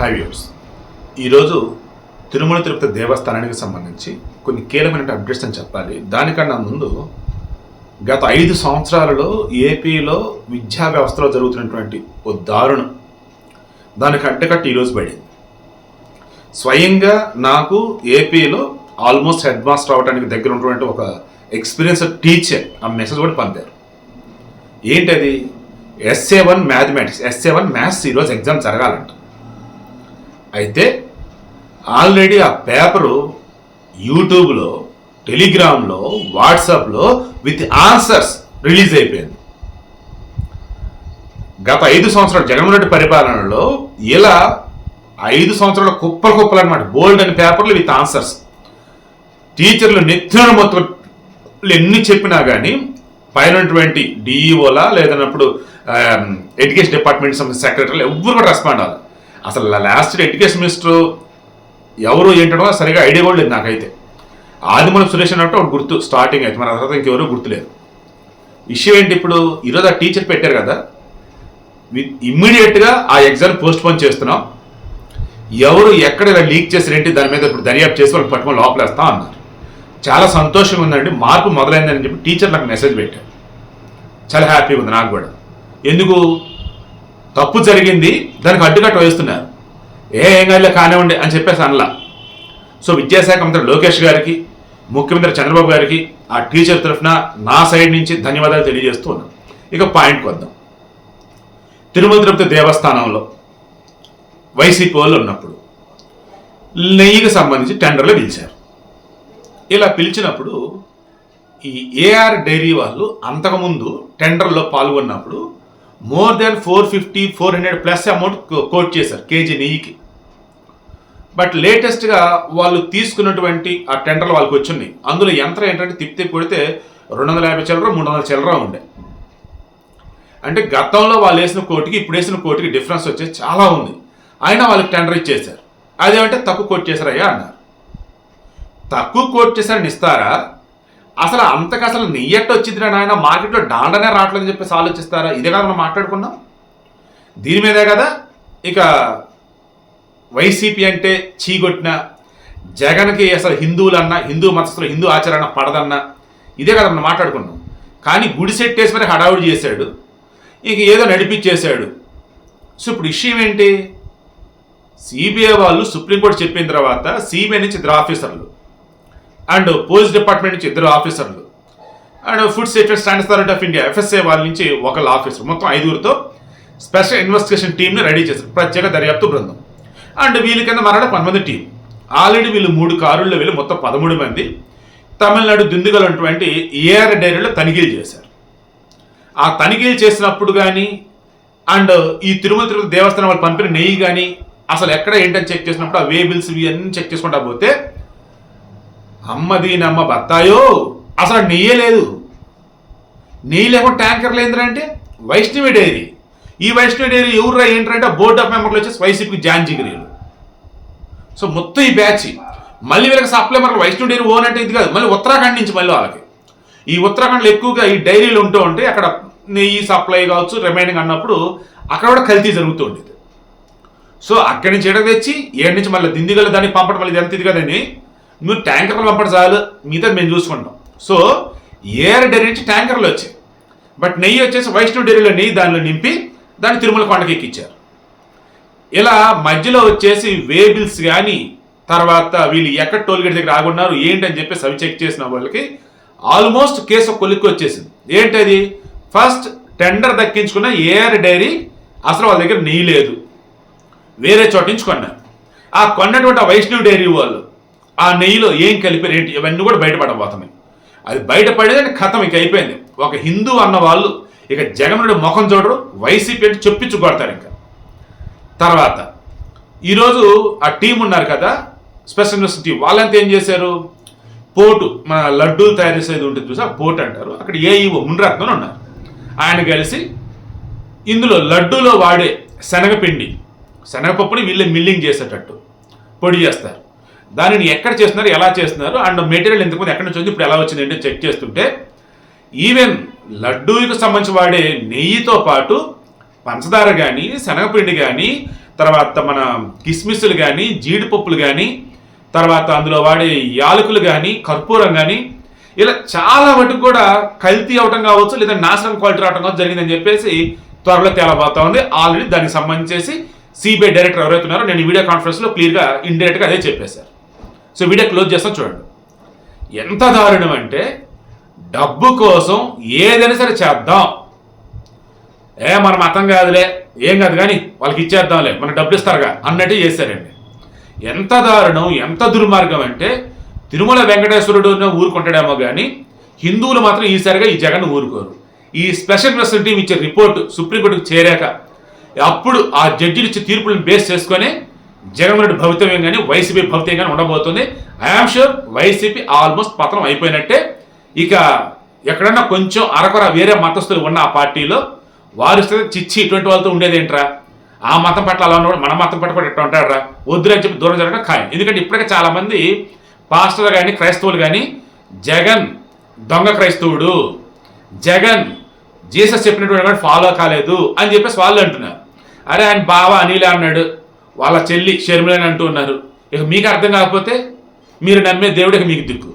High viewers ఈరోజు తిరుమల తిరుపతి దేవస్థానానికి సంబంధించి కొన్ని కీలకమైన అప్డేట్స్ అని చెప్పాలి. దానికన్నా ముందు గత ఐదు సంవత్సరాలలో ఏపీలో విద్యా వ్యవస్థలో జరుగుతున్నటువంటి ఓ దారుణం. దానికి అడ్డకట్టి ఈరోజు పడింది. స్వయంగా నాకు ఏపీలో ఆల్మోస్ట్ హెడ్ మాస్టర్ అవడానికి దగ్గర ఉన్నటువంటి ఒక ఎక్స్పీరియన్స్ టీచర్ ఆ మెసేజ్ కూడా పంపారు. ఏంటది? SA one mathematics SA one maths ఈరోజు ఎగ్జామ్ జరగాలంట. అయితే ఆల్రెడీ ఆ పేపరు యూట్యూబ్లో టెలిగ్రామ్లో వాట్సాప్లో విత్ ఆన్సర్స్ రిలీజ్ అయిపోయింది. గత ఐదు సంవత్సరాలు జగన్మోహన్ రెడ్డి పరిపాలనలో ఇలా ఐదు సంవత్సరాల కుప్పలు కుప్పలు అనమాట బోల్డ్ అని పేపర్లు విత్ ఆన్సర్స్. టీచర్లు నెత్తిన మొత్తం ఎన్ని చెప్పినా కానీ పైనటువంటి డిఈఓలా లేదన్నప్పుడు ఎడ్యుకేషన్ డిపార్ట్మెంట్ సెక్రటరీలు ఎవరు కూడా రెస్పాండ్ అవ్వాలి అసలు లాస్ట్ ఎడ్యుకేషన్ మినిస్టర్ ఎవరు ఏంటో సరిగా ఐడియా కూడా లేదు నాకైతే. ఆదిమూలం సురేష్ అన్నట్టు ఒకటి గుర్తు స్టార్టింగ్ అయితే. మన తర్వాత ఇంకెవరూ గుర్తులేదు. విషయం ఏంటి ఇప్పుడు? ఈరోజు ఆ టీచర్ పెట్టారు కదా ఇమ్మీడియట్గా ఆ ఎగ్జామ్ పోస్ట్ పోన్ చేస్తున్నాం. ఎవరు ఎక్కడ ఇలా లీక్ చేసి దాని మీద ఇప్పుడు దర్యాప్తు చేసి వాళ్ళకి పట్టుకొని లోపలేస్తాం అన్నారు. చాలా సంతోషంగా ఉందండి. మార్పు మొదలైందని చెప్పి టీచర్ నాకు మెసేజ్ పెట్టారు. చాలా హ్యాపీగా ఉంది నాకు కూడా. ఎందుకు? తప్పు జరిగింది దానికి అడ్డుకట్ట వేస్తున్నారు. ఏ ఏం కాదులే కానివ్వండి అని చెప్పేసి అనలా. సో విద్యాశాఖ మంత్రి లోకేష్ గారికి ముఖ్యమంత్రి చంద్రబాబు గారికి ఆ టీచర్ తరఫున నా సైడ్ నుంచి ధన్యవాదాలు తెలియజేస్తూ ఉన్నాను ఇక పాయింట్కి వద్దాం. తిరుమల తిరుపతి దేవస్థానంలో వైసీపీ వాళ్ళు ఉన్నప్పుడు నెయ్యికి సంబంధించి టెండర్లు పిలిచారు. ఇలా పిలిచినప్పుడు ఈ ఏఆర్ డైరీ వాళ్ళు అంతకుముందు టెండర్లో పాల్గొన్నప్పుడు more than four fifty four hundred plus amount quote చేశారు కేజీ నెయ్యికి. బట్ లేటెస్ట్గా వాళ్ళు తీసుకున్నటువంటి ఆ టెండర్లు వాళ్ళకి వచ్చినాయి అందులో యంత్రం ఏంటంటే తిప్పితే తిప్పి కొడితే రెండు వందల యాభై చిల్లర మూడు వందల చిల్లర ఉండే. అంటే గతంలో వాళ్ళు వేసిన కోటికి ఇప్పుడు వేసిన కోటికి డిఫరెన్స్ వచ్చేసి చాలా ఉంది. అయినా వాళ్ళకి టెండర్ ఇచ్చేశారు. అదేమంటే తక్కువ కోట్ చేశారయ్యా అన్నారు. తక్కువ కోట్ చేశారని ఇస్తారా? అసలు అంతకు అసలు నెయ్యట్టు వచ్చింది నాయన? మార్కెట్లో డాండనే రావట్లేదని చెప్పేసి ఆలోచిస్తారా? ఇదే కదా మనం మాట్లాడుకున్నాం. దీని మీదే కదా ఇక వైసీపీ అంటే చీగొట్టిన జగన్కి అసలు హిందువులన్నా హిందూ మతస్థులు హిందూ ఆచరణ పడదన్నా ఇదే కదా మనం మాట్లాడుకున్నాం. కానీ గుడి సెట్ మరి హడావుడి చేశాడు. ఇక ఏదో నడిపించేశాడు సో ఇప్పుడు విషయం ఏంటి? సిబిఐ వాళ్ళు సుప్రీంకోర్టు చెప్పిన తర్వాత సిబిఐ నుంచి ఇద్దరు ఆఫీసర్లు అండ్ పోలీస్ డిపార్ట్మెంట్ నుంచి ఇద్దరు ఆఫీసర్లు. And food safety standards authority of India FSA వాళ్ళ నుంచి ఒకళ్ళ ఆఫీసర్ మొత్తం ఐదుగురితో స్పెషల్ ఇన్వెస్టిగేషన్ టీంని రెడీ చేశారు. ప్రత్యేక దర్యాప్తు బృందం. అండ్ వీళ్ళ కింద మరణ కొంతమంది టీం ఆల్రెడీ వీళ్ళు మూడు కారుల్లో వీళ్ళు మొత్తం పదమూడు మంది. తమిళనాడు దిందుగల్ అటువంటి ఏఆర్ డైరీలో తనిఖీలు చేశారు. ఆ తనిఖీలు చేసినప్పుడు కానీ అండ్ ఈ తిరుమల తిరుపతి దేవస్థానం వాళ్ళు పంపిన నెయ్యి కానీ అసలు ఎక్కడ ఏంటని చెక్ చేసినప్పుడు ఆ వే బిల్స్ ఇవన్నీ చెక్ చేసుకుంటా పోతే అమ్మది నమ్మ బత్తాయో? అసలు నెయ్యే లేదు. నెయ్యి లేకుండా ట్యాంకర్లు ఏంటంటే వైష్ణవి డైరీ. ఈ వైష్ణవి డైరీ ఎవరు ఏంటంటే బోర్డ్ ఆఫ్ మెంబర్లు వచ్చేసి వైసీపీకి జాన్ జిగిరీలు సో మొత్తం ఈ బ్యాచ్ మళ్ళీ వీళ్ళకి సప్లై మరి వైష్ణవి డైరీ ఓన్ అంటే ఇది కాదు. మళ్ళీ ఉత్తరాఖండ్ నుంచి మళ్ళీ వాళ్ళకి. ఈ ఉత్తరాఖండ్లో ఎక్కువగా ఈ డైరీలు ఉంటూ ఉంటే అక్కడ నెయ్యి సప్లై కావచ్చు రిమైనింగ్ అన్నప్పుడు అక్కడ కూడా కల్తీ జరుగుతూ ఉండేది. సో అక్కడి నుంచి ఎడ తెచ్చి ఏడు నుంచి మళ్ళీ దిందిగల దాన్ని పంపడం మళ్ళీ ఎంత ఇది కదండి నువ్వు ట్యాంకర్లు పంపడం చాలు మిగతా మేము చూసుకుంటాం. సో ఏఆర్ డైరీ నుంచి ట్యాంకర్లు వచ్చాయి. బట్ నెయ్యి వచ్చేసి వైష్ణవ్ డైరీలో నెయ్యి దానిలో నింపి దాన్ని తిరుమల కొండకి ఎక్కించారు ఇలా మధ్యలో వచ్చేసి వేబిల్స్ కానీ తర్వాత వీళ్ళు ఎక్కడ టోల్గేట్ దగ్గర ఆగున్నారు ఏంటని చెప్పేసి అవి చెక్ చేసిన వాళ్ళకి ఆల్మోస్ట్ కేసు కొలిక్కి వచ్చేసింది. ఏంటది? ఫస్ట్ టెండర్ దక్కించుకున్న ఏఆర్ డైరీ అసలు వాళ్ళ దగ్గర నెయ్యి లేదు. వేరే చోట నుంచి కొన్నారు. ఆ కొన్నటువంటి వైష్ణవ్ డైరీ వాళ్ళు ఆ నెయ్యిలో ఏం కలిపారు ఏంటి ఇవన్నీ కూడా బయటపడబోతున్నాయి. అది బయటపడేదని కథం ఇక అయిపోయింది. ఒక హిందూ అన్న వాళ్ళు ఇక జగన్నుడి ముఖం చూడరు వైసీపీ అంటే చెప్పించు కొడతారు ఇంకా. తర్వాత ఈరోజు ఆ టీం ఉన్నారు కదా స్పెషల్ యూనివర్సిటీ వాళ్ళంతా ఏం చేశారు? పోటు మన లడ్డూలు తయారు చేసేది ఉంటుంది చూసా పోటు అంటారు. అక్కడ ఏఈఓ మునిరత్నం ఉన్నారు. ఆయన కలిసి ఇందులో లడ్డూలో వాడే శనగపిండి శనగపప్పుని వీళ్ళే మిల్లింగ్ చేసేటట్టు పొడి చేస్తారు. దానిని ఎక్కడ చేస్తున్నారు ఎలా చేస్తున్నారు అండ్ మెటీరియల్ ఎంతకుముందు ఎక్కడి నుంచి వచ్చింది ఇప్పుడు ఎలా వచ్చింది అంటే చెక్ చేస్తుంటే ఈవెన్ లడ్డూకి సంబంధించి వాడే నెయ్యితో పాటు పంచదార కానీ శనగపిండి కానీ తర్వాత మన కిస్మిస్లు కానీ జీడిపప్పులు కానీ తర్వాత అందులో వాడే యాలకులు కానీ కర్పూరం కానీ ఇలా చాలా మటుకు కూడా కల్తీ అవటం కావచ్చు లేదా నాశనం క్వాలిటీ రావటం కావచ్చు జరిగిందని చెప్పేసి త్వరలో తేలబోతా ఉంది. ఆల్రెడీ దానికి సంబంధించేసి సిబిఐ డైరెక్టర్ ఎవరైతున్నారో నేను వీడియో కాన్ఫరెన్స్లో క్లియర్గా ఇండైరెక్ట్గా అదే చెప్పేశారు. సో వీడియో క్లోజ్ చేస్తాం చూడండి. ఎంత దారుణం అంటే డబ్బు కోసం ఏదైనా సరే చేద్దాం. ఏ మన మతం కాదులే ఏం కాదు కానీ వాళ్ళకి ఇచ్చేద్దాంలే మన డబ్బులు ఇస్తారుగా అన్నట్టు చేశారండి. ఎంత దారుణం ఎంత దుర్మార్గం అంటే తిరుమల వెంకటేశ్వరుడు ఊరుకుంటాడేమో కానీ హిందువులు మాత్రం ఈసారిగా ఈ జగన్ ఊరుకోరు. ఈ స్పెషల్ ఇన్వెస్టిగేషన్ టీం ఇచ్చే రిపోర్ట్ సుప్రీంకోర్టుకు చేరాక అప్పుడు ఆ జడ్జిలు ఇచ్చే తీర్పులను బేస్ చేసుకొని జగన్ రెడ్డి భవితవ్యం కానీ వైసీపీ భవితవ్యం కానీ ఉండబోతుంది. ఐఆమ్ షూర్ వైసీపీ ఆల్మోస్ట్ పతనం అయిపోయినట్టే. ఇక ఎక్కడన్నా కొంచెం అరకొర వేరే మతస్థులు ఉన్న ఆ పార్టీలో వారు చిచ్చి ఇటువంటి వాళ్ళతో ఉండేది ఏంట్రా ఆ మతం పట్ల అలా ఉన్నవాడు మన మతం పట్ల కూడా ఇట్లా ఉంటాడరా? వద్దురు అని చెప్పి దూరం జరగడం ఖాయం. ఎందుకంటే ఇప్పటికే చాలామంది పాస్టర్లు కానీ క్రైస్తవులు కానీ జగన్ దొంగ క్రైస్తవుడు జగన్ జీసస్ చెప్పినటువంటి ఫాలో కాలేదు అని చెప్పేసి వాళ్ళు అంటున్నారు. అరే ఆయన బావ అనిలే అన్నాడు. వాళ్ళ చెల్లి షర్మిలని అంటూ ఉన్నారు. ఇక మీకు అర్థం కాకపోతే మీరు నమ్మే దేవుడికి మీకు దిక్కు.